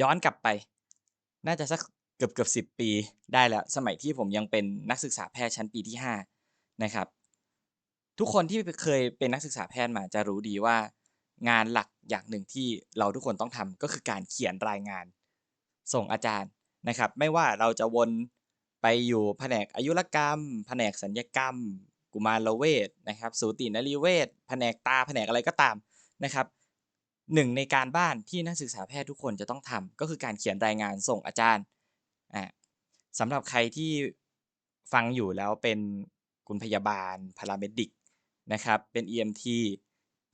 ย้อนกลับไป น่าจะสักเกือบเกือบสิบปีได้แล้ว สมัยที่ผมยังเป็นนักศึกษาแพทย์ชั้นปีที่ห้านะครับ ทุกคนที่เคยเป็นนักศึกษาแพทย์มาจะรู้ดีว่า งานหลักอย่างหนึ่งที่เราทุกคนต้องทำก็คือการเขียนรายงาน ส่งอาจารย์นะครับ ไม่ว่าเราจะวนไปอยู่แผนกอายุรกรรม แผนกสัญญกรรม กุมารเวชนะครับ สูตินรีเวชแผนกตาแผนกอะไรก็ตามนะครับ หนึ่งในการบ้านที่นักศึกษาแพทย์ทุกคนจะต้องทำก็คือการเขียนรายงานส่งอาจารย์อ่าสำหรับใครที่ฟังอยู่แล้วเป็นคุณพยาบาลพาราเมดิกนะครับเป็น EMT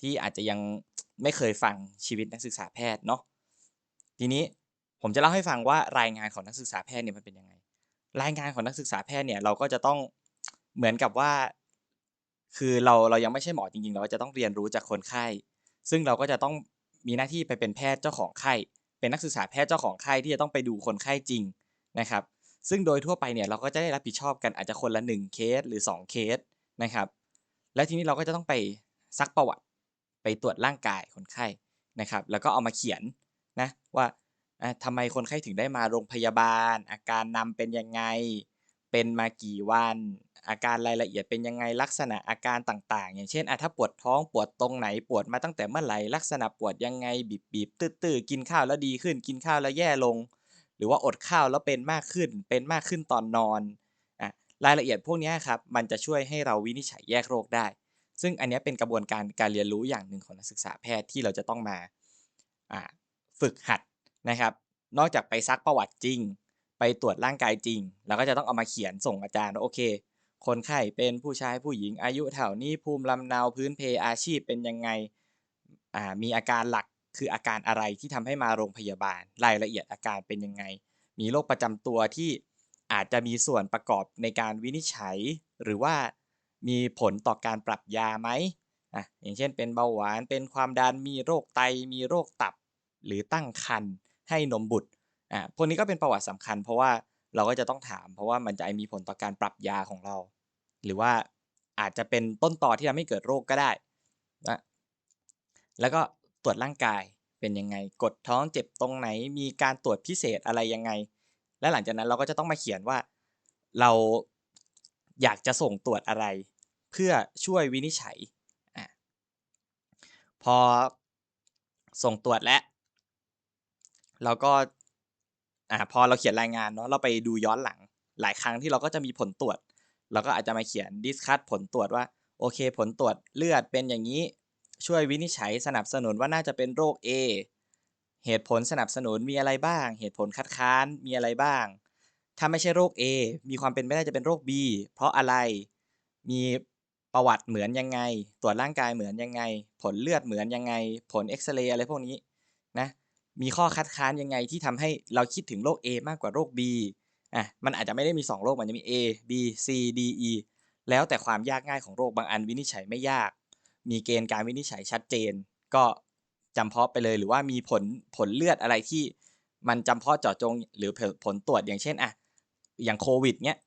ที่อาจจะยังไม่เคยฟังชีวิตนักศึกษาแพทย์เนาะทีนี้ผมจะเล่าให้ฟังว่ารายงานของนักศึกษาแพทย์เนี่ยมันเป็นยังไง รายงานของนักศึกษาแพทย์เนี่ยเราก็จะต้องเหมือนกับว่า คือเราเรายังไม่ใช่หมอจริงๆ เราจะต้องเรียนรู้จากคนไข้ ซึ่งเราก็จะต้อง มีหน้าที่ไปเป็นแพทย์เจ้าของไข้เป็นนักศึกษาแพทย์เจ้าของไข้ที่จะต้องไปดูคนไข้จริงนะครับ ซึ่งโดยทั่วไปเนี่ยเราก็จะได้รับผิดชอบกันอาจจะคนละ 1 เคสหรือ 2 เคสนะครับ แล้วทีนี้เราก็จะต้องไปซักประวัติไปตรวจร่างกายคนไข้นะครับ แล้วก็เอามาเขียนนะว่าทำไมคนไข้ถึงได้มาโรงพยาบาล อาการนำเป็นยังไง เป็นมากี่วัน อาการรายละเอียดเป็นยังไงลักษณะอาการต่างๆ อย่างเช่นถ้าปวดท้องปวดตรงไหนปวดมาตั้งแต่เมื่อไหร่ลักษณะปวดยังไงบีบบีบตื้อๆกินข้าวแล้วดีขึ้น กินข้าวแล้วแย่ลง หรือว่าอดข้าวแล้วเป็นมากขึ้น เป็นมากขึ้นตอนนอนอะรายละเอียดพวกนี้ครับมันจะช่วยให้เราวินิจฉัยแยกโรคได้ ซึ่งอันนี้เป็นกระบวนการการเรียนรู้อย่างหนึ่งของนักศึกษาแพทย์ที่เราจะต้องมาฝึกหัดนะครับ นอกจากไปซักประวัติจริง ไปตรวจร่างกายจริง เราก็จะต้องเอามาเขียนส่งอาจารย์ว่าโอเค คนไข้เป็นผู้ชายผู้หญิงอายุเท่านี้ภูมิลำเนาพื้นเพอาชีพเป็นยังไงมีอาการหลักคืออาการอะไรที่ทำให้มาโรงพยาบาล รายละเอียดอาการเป็นยังไง มีโรคประจำตัวที่อาจจะมีส่วนประกอบในการวินิจฉัย หรือว่ามีผลต่อการปรับยาไหมอะอย่างเช่นเป็นเบาหวานเป็นความดันมีโรคไตมีโรคตับ หรือตั้งครรภ์ให้นมบุตรอะพวกนี้ก็เป็นประวัติสำคัญ เพราะว่า เราก็จะต้องถาม เพราะว่ามันจะมีผลต่อการปรับยาของเรา หรือว่าอาจจะเป็นต้นต่อที่ทำให้เกิดโรคก็ได้นะแล้วก็ตรวจร่างกายเป็นยังไง กดท้องเจ็บตรงไหน มีการตรวจพิเศษอะไรยังไง และหลังจากนั้นเราก็จะต้องมาเขียนว่าเราอยากจะส่งตรวจอะไร เพื่อช่วยวินิจฉัยอพอส่งตรวจแล้วเราก็ อ่าพอเราเขียนรายงานเนาะเราไปดูย้อนหลัง หลายครั้งที่เราก็จะมีผลตรวจเราก็อาจจะมาเขียนดิสคัตผลตรวจว่าโอเค ผลตรวจเลือดเป็นอย่างนี้ช่วยวินิจฉัยสนับสนุนว่าน่าจะเป็นโรค A เหตุผลสนับสนุนมีอะไรบ้าง เหตุผลคัดค้านมีอะไรบ้าง ถ้าไม่ใช่โรค A มีความเป็นไม่ได้จะเป็นโรค B เพราะอะไรมีประวัติเหมือนยังไง ตรวจร่างกายเหมือนยังไง ผลเลือดเหมือนยังไง ผลเอ็กซเรย์อะไรพวกนี้นะ มีข้อคัดค้านยังไงที่ทำให้เราคิดถึงโรค A มากกว่าโรค B อะมันอาจจะไม่ได้มี 2 โรคมันจะมี A B C D E แล้วแต่ความยากง่ายของโรคบางอันวินิจฉัยไม่ยาก มีเกณฑ์การวินิจฉัยชัดเจน ก็จำเพาะไปเลยหรือว่ามีผลผลเลือดอะไรที่มันจำเพาะเจาะจง หรือผลตรวจอย่างเช่นอะอย่างโควิดเนี้ย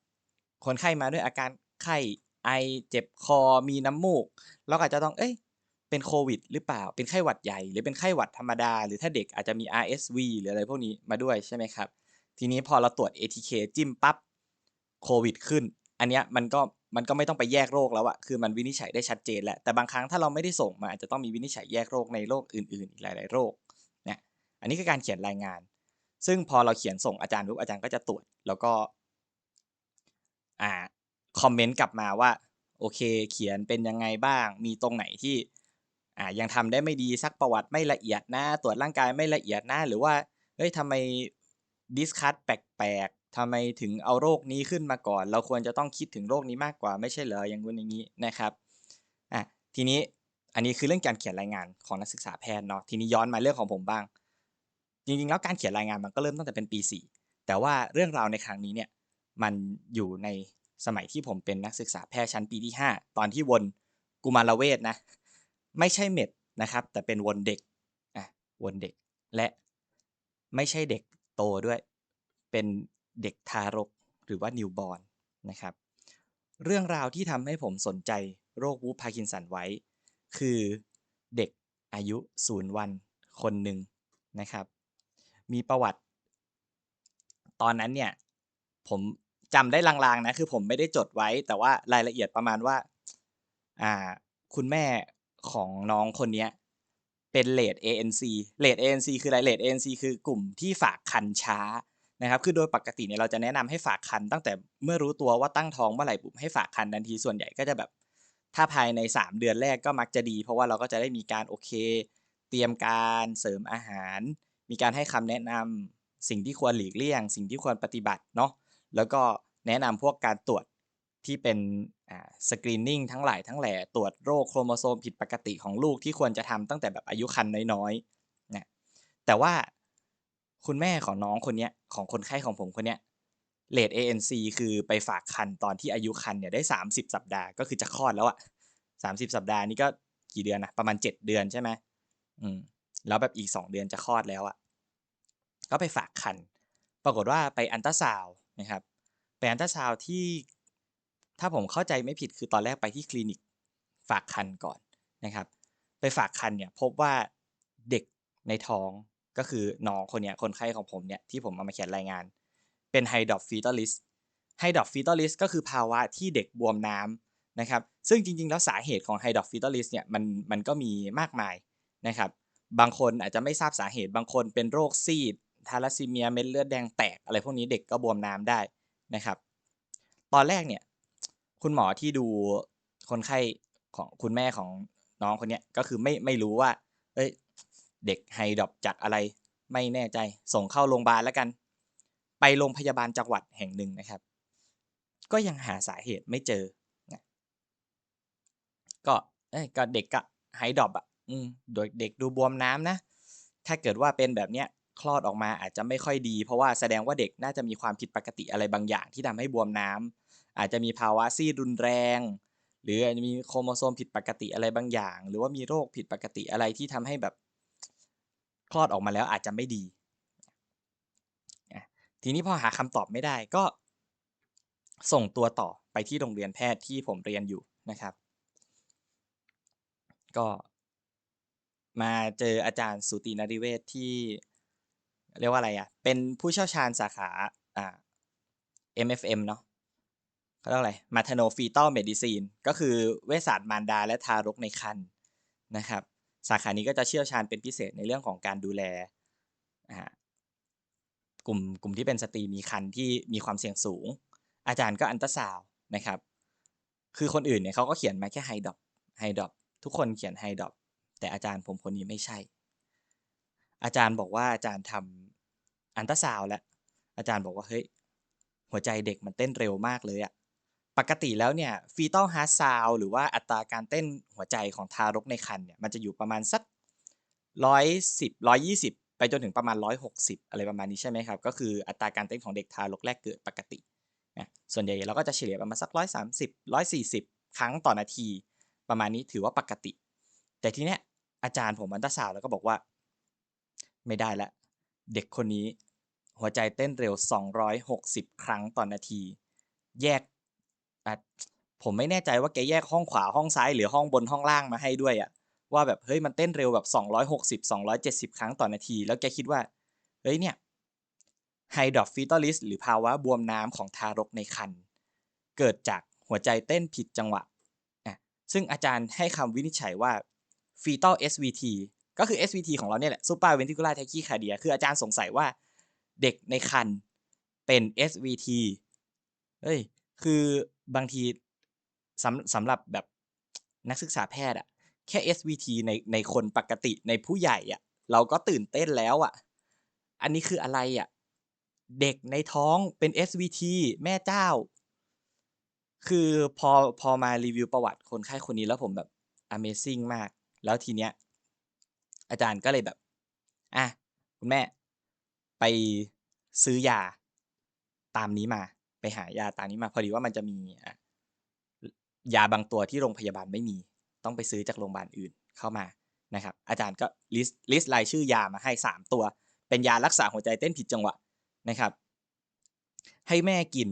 คนไข้มาด้วยอาการไข้ไอเจ็บคอมีน้ำมูก เราอาจจะต้องเอ้ย เป็นโควิดหรือเปล่า เป็นไข้หวัดใหญ่ หรือเป็นไข้หวัดธรรมดา หรือถ้าเด็กอาจจะมี RSV หรืออะไรพวกนี้มาด้วยใช่ไหมครับ ทีนี้พอเราตรวจ ATK จิ้มปั๊บโควิดขึ้น อันเนี้ยมันก็มันก็ไม่ต้องไปแยกโรคแล้วอะคือมันวินิจฉัยได้ชัดเจนแหละแต่บางครั้งถ้าเราไม่ได้ส่งมาอาจจะต้องมีวินิจฉัยแยกโรคในโรคอื่นๆ อีกหลาย ๆ โรคเนี่ยอันนี้คือการเขียนรายงาน ซึ่งพอเราเขียนส่งอาจารย์ปุ๊บอาจารย์ก็จะตรวจ แล้วก็อ่าคอมเมนต์กลับมาว่าโอเค เขียนเป็นยังไงบ้าง มีตรงไหนที่ อ่ายังทำได้ไม่ดีซักประวัติไม่ละเอียดนะตรวจร่างกายไม่ละเอียดนะหรือว่าเฮ้ยทำไมดิสคัตแปลกๆทำไมถึงเอาโรคนี้ขึ้นมาก่อน เราควรจะต้องคิดถึงโรคนี้มากกว่าไม่ใช่เหรออย่างนู้นอย่างนี้นะครับอะทีนี้อันนี้คือเรื่องการเขียนรายงานของนักศึกษาแพทย์เนาะทีนี้ย้อนมาเรื่องของผมบ้าง จริงๆแล้วการเขียนรายงานมันก็เริ่มตั้งแต่เป็นปี 4 แต่ว่าเรื่องราวในครั้งนี้เนี่ยมันอยู่ในสมัยที่ผมเป็นนักศึกษาแพทย์ชั้นปีที่ 5 ตอนที่วนกุมารเวทนะ ไม่ใช่เม็ดนะครับ แต่เป็นวนเด็กอะวนเด็กและไม่ใช่เด็กโตด้วย เป็นเด็กทารกหรือว่านิวบอร์นนะครับ เรื่องราวที่ทำให้ผมสนใจโรควูพาร์กินสันไว้ คือเด็กอายุศูนย์วันคนหนึ่งนะครับ มีประวัติ ตอนนั้นเนี่ย ผมจำได้ลางๆนะ คือผมไม่ได้จดไว้ แต่ว่ารายละเอียดประมาณว่า อ่า คุณแม่ ของน้องคนเนี้ยเป็นเลด ANC เลด ANC คืออะไรเลด ANC คือกลุ่มที่ฝากคันช้านะครับ คือโดยปกติเนี่ยเราจะแนะนำให้ฝากคันตั้งแต่เมื่อรู้ตัวว่าตั้งท้องเมื่อไหร่ปุ๊บให้ฝากคันทันทีส่วนใหญ่ก็จะแบบ ถ้าภายใน 3 เดือนแรกก็มักจะดี เพราะว่าเราก็จะได้มีการโอเค เตรียมการเสริมอาหาร มีการให้คำแนะนำสิ่งที่ควรหลีกเลี่ยง สิ่งที่ควรปฏิบัติเนาะแล้วก็แนะนำพวกการตรวจ ที่เป็นสกรีนนิ่งทั้งหลายทั้งแหล่ตรวจโรคโครโมโซมผิดปกติของลูกที่ควรจะทำตั้งแต่แบบอายุครรภ์น้อยๆนะแต่ว่าคุณแม่ของน้องคนเนี้ยของคนไข้ของผมคนเนี้ยเลด ANC คือไปฝากคันตอนที่อายุคันเนี่ยได้ 30 สัปดาห์ก็คือจะคลอดแล้วอะ30 สัปดาห์นี่ก็กี่เดือนนะประมาณ 7 เดือนใช่ไหมอืมแล้วแบบอีก 2 เดือนจะคลอดแล้วอะก็ไปฝากคัน ปรากฏว่าไปอันตราซาวนะครับไปอันตราซาวที่ ถ้าผมเข้าใจไม่ผิดคือตอนแรกไปที่คลินิกฝากคันก่อนนะครับ ไปฝากคันเนี่ยพบว่าเด็กในท้องก็คือน้องคนเนี้ยคนไข้ของผมเนี่ยที่ผมเอามาเขียนรายงาน เป็นไฮดรอปฟีตอลิสไฮดรอปฟีตอลิสก็คือภาวะที่เด็กบวมน้ำนะครับ ซึ่งจริงๆ แล้วสาเหตุของไฮดรอปฟีตอลิสเนี่ยมันมันก็มีมากมายนะครับ บางคนอาจจะไม่ทราบสาเหตุ บางคนเป็นโรคซีดทาลัสซีเมียเม็ดเลือดแดงแตกอะไรพวกนี้เด็กก็บวมน้ำได้นะครับ ตอนแรกเนี่ย คุณหมอที่ดูคนไข้ของคุณแม่ของน้องคนเนี้ยก็คือไม่ไม่รู้ว่า เอ้ย เด็กไฮดรอปจากอะไร ไม่แน่ใจ ส่งเข้าโรงพยาบาลแล้วกัน ไปโรงพยาบาลจังหวัดแห่งหนึ่งนะครับ ก็ยังหาสาเหตุไม่เจอก็เอ้ยก็เด็กก็ไฮดรอปอะ อืมโดยเด็กดูบวมน้ำนะ ถ้าเกิดว่าเป็นแบบเนี้ย คลอดออกมาอาจจะไม่ค่อยดี เพราะว่าแสดงว่าเด็กน่าจะมีความผิดปกติอะไรบางอย่าง ที่ทำให้บวมน้ำอาจจะมีภาวะซีดรุนแรง หรืออาจจะมีโครโมโซมผิดปกติอะไรบางอย่าง หรือว่ามีโรคผิดปกติอะไรที่ทำให้แบบคลอดออกมาแล้วอาจจะไม่ดี ทีนี้พอหาคำตอบไม่ได้ก็ ส่งตัวต่อไปที่โรงเรียนแพทย์ที่ผมเรียนอยู่นะครับ ก็มาเจออาจารย์สุตินริเวศที่ เรียกว่าอะไรอะ เป็นผู้เชี่ยวชาญสาขาอ่า MFM เนาะเขาเรียกอะไร maternal fetal medicine ก็คือเวชศาสตร์มารดาและทารกในครรภ์นะครับ สาขานี้ก็จะเชี่ยวชาญเป็นพิเศษในเรื่องของการดูแลอ่ากลุ่มกลุ่มที่เป็นสตรีมีครรภ์ที่มีความเสี่ยงสูง อาจารย์ก็อันตราซาวนะครับ คือคนอื่นเนี่ยเขาก็เขียนมาแค่ไฮดอปไฮดอปทุกคนเขียนไฮดอปแต่อาจารย์ผมคนนี้ไม่ใช่ อาจารย์บอกว่าอาจารย์ทำอันตราซาวแล้วอาจารย์บอกว่าเฮ้ยหัวใจเด็กมันเต้นเร็วมากเลยอะปกติแล้วเนี่ยฟีตอลฮาร์ดซาวหรือว่าอัตราการเต้นหัวใจของทารกในครรภ์เนี่ยมันจะอยู่ประมาณสักร้อยสิบร้อยยี่สิบไปจนถึงประมาณร้อยหกสิบอะไรประมาณนี้ใช่ไหมครับ ก็คืออัตราการเต้นของเด็กทารกแรกเกิดปกตินะส่วนใหญ่เราก็จะเฉลี่ยประมาณสักร้อยสามสิบร้อยสี่สิบครั้งต่อนาที ประมาณนี้ถือว่าปกติ แต่ทีเนี้ยอาจารย์ผมอันตราซาวแล้วก็บอกว่า ไม่ได้ละเด็กคนนี้หัวใจเต้นเร็ว 260 ครั้งต่อนนาที แยกผมไม่แน่ใจว่าแกแยกห้องขวาห้องซ้ายหรือห้องบนห้องล่างมาให้ด้วยอะว่าแบบเฮ้ยมันเต้นเร็วแบบ 260 270 ครั้งต่อนนาที แล้วแกคิดว่าเฮ้ยเนี่ยไฮดรอฟฟีตอลิสหรือภาวะบวมน้ำของทารกในครรภ์เกิดจากหัวใจเต้นผิดจังหวะอะซึ่งอาจารย์ให้คำวินิจฉัยว่า fetal SVT ก็คือ SVT ของเราเนี่ยแหละ super ventricular tachycardia คืออาจารย์สงสัยว่าเด็กในครรภ์เป็น SVT เฮ้ย คือบางทีสำสำหรับแบบนักศึกษาแพทย์อะแค่ SVT ในในคนปกติในผู้ใหญ่อะเราก็ตื่นเต้นแล้วอะอันนี้คืออะไรอะเด็กในท้องเป็น SVT แม่เจ้า คือพอพอมารีวิวประวัติคนไข้คนนี้แล้วผมแบบ Amazing มาก แล้วทีเนี้ย อาจารย์ก็เลยแบบอะคุณแม่ ไปซื้อยาตามนี้มา ไปหายาตามนี้มา พอดีว่ามันจะมียาบางตัวที่โรงพยาบาลไม่มี ต้องไปซื้อจากโรงพยาบาลอื่นเข้ามานะครับ อาจารย์ก็ลิสต์ลิสต์รายชื่อยามาให้สามตัว เป็นยารักษาหัวใจเต้นผิดจังหวะนะครับ ให้แม่กิน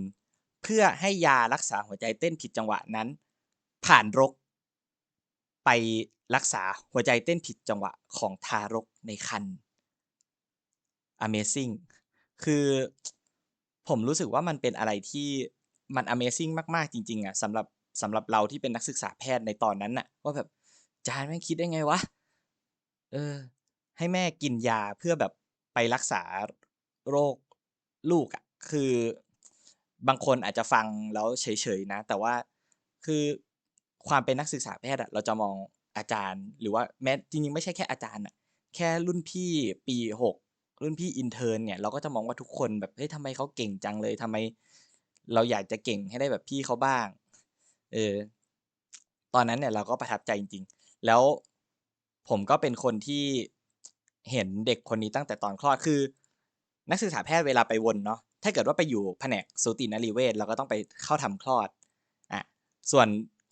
เพื่อให้ยารักษาหัวใจเต้นผิดจังหวะนั้น ผ่านรกไป รักษาหัวใจเต้นผิดจังหวะของทารกในครรภ์ amazing คือผมรู้สึกว่ามันเป็นอะไรที่มัน amazing มาก ๆ จริง ๆอะสำหรับสำหรับเราที่เป็นนักศึกษาแพทย์ในตอนนั้นน่ะว่าแบบอาจารย์แม่งคิดได้ไงวะ เออ ให้แม่กินยาเพื่อแบบไปรักษาโรคลูกอะคือบางคนอาจจะฟังแล้วเฉยๆนะ แต่ว่าคือความเป็นนักศึกษาแพทย์อะเราจะมอง อาจารย์ หรือว่าแม้จริงๆไม่ใช่แค่อาจารย์น่ะแค่รุ่นพี่ปี6รุ่นพี่อินเทิร์นเนี่ยเราก็จะมองว่าทุกคนแบบเฮ้ยทำไมเขาเก่งจังเลยทำไม เราอยากจะเก่งให้ได้แบบพี่เขาบ้าง เออ ตอนนั้นเนี่ยเราก็ประทับใจจริง ๆ แล้วผมก็เป็นคนที่เห็นเด็กคนนี้ตั้งแต่ตอนคลอดคือ นักศึกษาแพทย์เวลาไปวนเนาะถ้าเกิดว่าไปอยู่แผนกสูตินรีเวชเราก็ต้องไปเข้าทำคลอดอาส่วน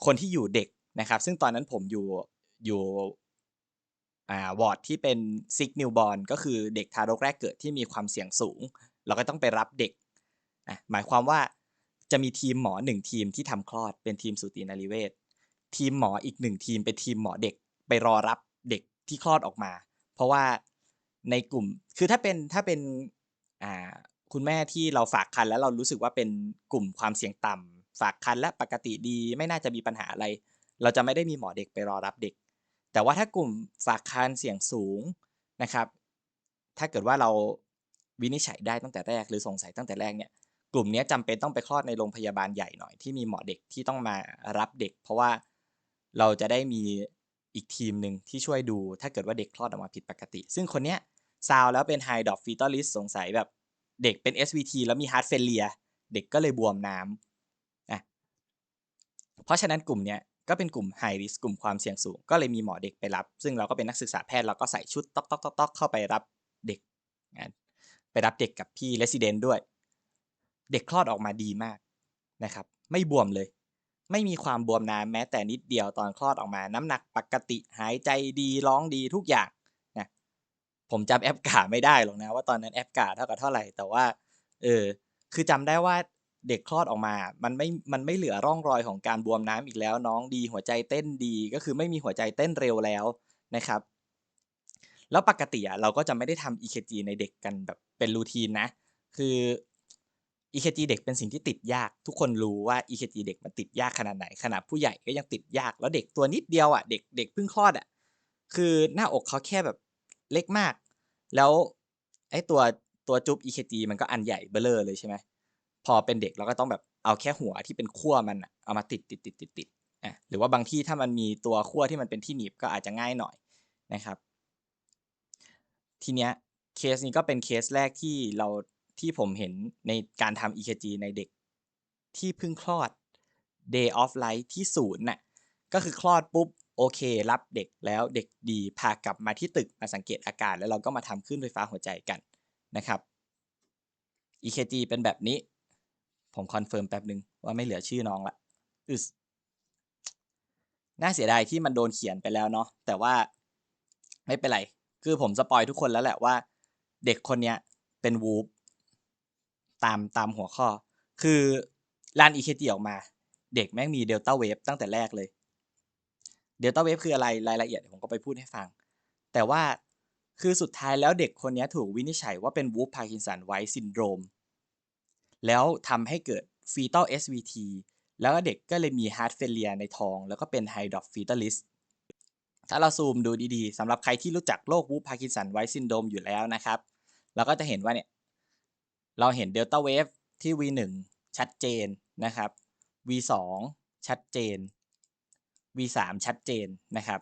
คนที่อยู่เด็กนะครับ ซึ่งตอนนั้นผมอยู่ อยู่อ่าวอร์ดที่เป็น Sick Newborn ก็คือเด็กทารกแรกเกิดที่มีความเสี่ยงสูง เราก็ต้องไปรับเด็กอาหมายความว่าจะมีทีมหมอ1ทีมที่ทำคลอดเป็นทีมสูตินารีเวชทีมหมออีก1ทีมเป็นทีมหมอเด็กไปรอรับเด็กที่คลอดออกมา เพราะว่าในกลุ่มคือถ้าเป็นถ้าเป็นอ่าคุณแม่ที่เราฝากครรภ์แล้วเรารู้สึกว่าเป็นกลุ่มความเสี่ยงต่ำฝากครรภ์และปกติดีไม่น่าจะมีปัญหาอะไร เราจะไม่ได้มีหมอเด็กไปรอรับเด็ก แต่ว่าถ้ากลุ่มฝากครรภ์เสี่ยงสูงนะครับ ถ้าเกิดว่าเราวินิจฉัยได้ตั้งแต่แรก หรือสงสัยตั้งแต่แรกเนี่ยกลุ่มนี้ยจำเป็นต้องไปคลอดในโรงพยาบาลใหญ่หน่อยที่มีหมอเด็กที่ต้องมารับเด็ก เพราะว่าเราจะได้มีอีกทีมหนึ่งที่ช่วยดู ถ้าเกิดว่าเด็กคลอดออกมาผิดปกติ ซึ่งคนเนี้ยซาวแล้วเป็น High Drop Fetal Risk สงสัยแบบเด็กเป็น SVT แล้วมี Heart Failure เด็กก็เลยบวมน้ำอาเพราะฉะนั้นกลุ่มเนี้ย ก็เป็นกลุ่ม High Risk กลุ่มความเสี่ยงสูง ก็เลยมีหมอเด็กไปรับ ซึ่งเราก็เป็นนักศึกษาแพทย์เราก็ใส่ชุดต๊อกๆๆๆเข้าไปรับเด็ก ไปรับเด็กกับพี่ Resident ด้วย เด็กคลอดออกมาดีมากนะครับ ไม่บวมเลย ไม่มีความบวมน้ำแม้แต่นิดเดียวตอนคลอดออกมา น้ำหนักปกติหายใจดีร้องดีทุกอย่างนะผมจำ APGAR ไม่ได้หรอกนะว่าตอนนั้น APGAR เท่ากับเท่าไหร่แต่ว่าเออคือจำได้ว่า เด็กคลอดออกมา มันไม่ มันไม่เหลือร่องรอยของการบวมน้ำอีกแล้วน้องดีหัวใจเต้นดีก็คือไม่มีหัวใจเต้นเร็วแล้วนะครับ แล้วปกติอะเราก็จะไม่ได้ทำ EKG ในเด็กกันแบบเป็น routine นะ คือ EKG เด็กเป็นสิ่งที่ติดยาก ทุกคนรู้ว่า EKG เด็กมันติดยากขนาดไหนขนาดผู้ใหญ่ก็ยังติดยากแล้วเด็กตัวนิดเดียวอะเด็กเด็กเพิ่งคลอดอะคือหน้าอกเขาแค่แบบเล็กมาก แล้วไอ้ตัวตัวจุ๊บ EKG มันก็อันใหญ่เบ้อร่อเลยใช่ไหม พอเป็นเด็กเราก็ต้องแบบเอาแค่หัวที่เป็นขั้วมันเอามาติดๆๆๆๆอาหรือว่าบางที่ถ้ามันมีตัวขั้วที่มันเป็นที่หนีบก็อาจจะง่ายหน่อยนะครับ ทีเนี้ยเคสนี้ก็เป็นเคสแรกที่เราที่ผมเห็นในการทำ EKG ในเด็กที่เพิ่งคลอด Day of Life ที่0น่ะก็คือคลอดปุ๊บโอเค รับเด็กแล้วเด็กดีพากลับมาที่ตึกมาสังเกตอาการ แล้วเราก็มาทำคลื่นไฟฟ้าหัวใจกันนะครับ EKG เป็นแบบนี้ ผมคอนเฟิร์มแป๊บหนึ่งว่าไม่เหลือชื่อน้องล้วอึสน่าเสียดายที่มันโดนเขียนไปแล้วเนาะแต่ว่าไม่เป็นไร คือผมสปอยทุกคนแล้วแหละว่า เด็กคนเนี้ยเป็น WHOOP ตามตามหัวข้อ คือรัน EKG ออกมา เด็กแม่งมี Delta Wave ตั้งแต่แรกเลย Delta Wave คืออะไรรายละเอียดผมก็ไปพูดให้ฟัง แต่ว่าคือสุดท้ายแล้วเด็กคนนี้ถูกวินิจฉัยว่าเป็น WHOOP Parkinson White Syndrome แล้วทำให้เกิด Fetal SVT แล้วเด็กก็เลยมี Heart Failure ในท้อง แล้วก็เป็น High Drop fetalis ถ้าเราซูมดูดีๆสำหรับใครที่รู้จักโรค WHOOP Parkinson White Syndrome อยู่แล้วนะครับ เราก็จะเห็นว่าเนี่ย เราเห็น Delta Wave ที่ V1 ชัดเจนนะครับ V2 ชัดเจน V3 ชัดเจนนะครับ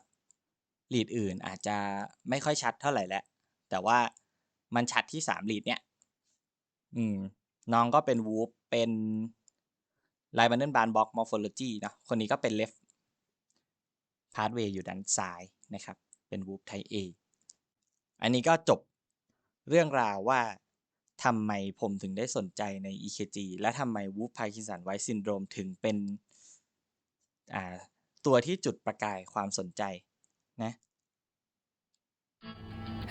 lead อื่นอาจจะไม่ค่อยชัดเท่าไหร่แล้วแต่ว่ามันชัดที่3 lead เนี่ย อืม น้องก็เป็น WHOOP เป็น Lyman Barn Block Morphology เนะคนนี้ก็เป็น Left Pathway อยู่ด้านซ้ายนะครับ เป็น WHOOP Type A อันนี้ก็จบเรื่องราวว่าทำไมผมถึงได้สนใจใน EKG และทำไม WHOOP Parkinson White Syndrome ถึงเป็นตัวที่จุดประกายความสนใจนะ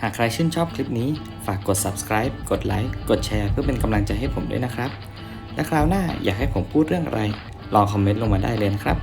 หากใครชื่นชอบคลิปนี้ ฝากกด subscribe กดไลค์กดแชร์เพื่อเป็นกำลังใจให้ผมด้วยนะครับ และคราวหน้าอยากให้ผมพูดเรื่องอะไร ลองคอมเมนต์ลงมาได้เลยนะครับ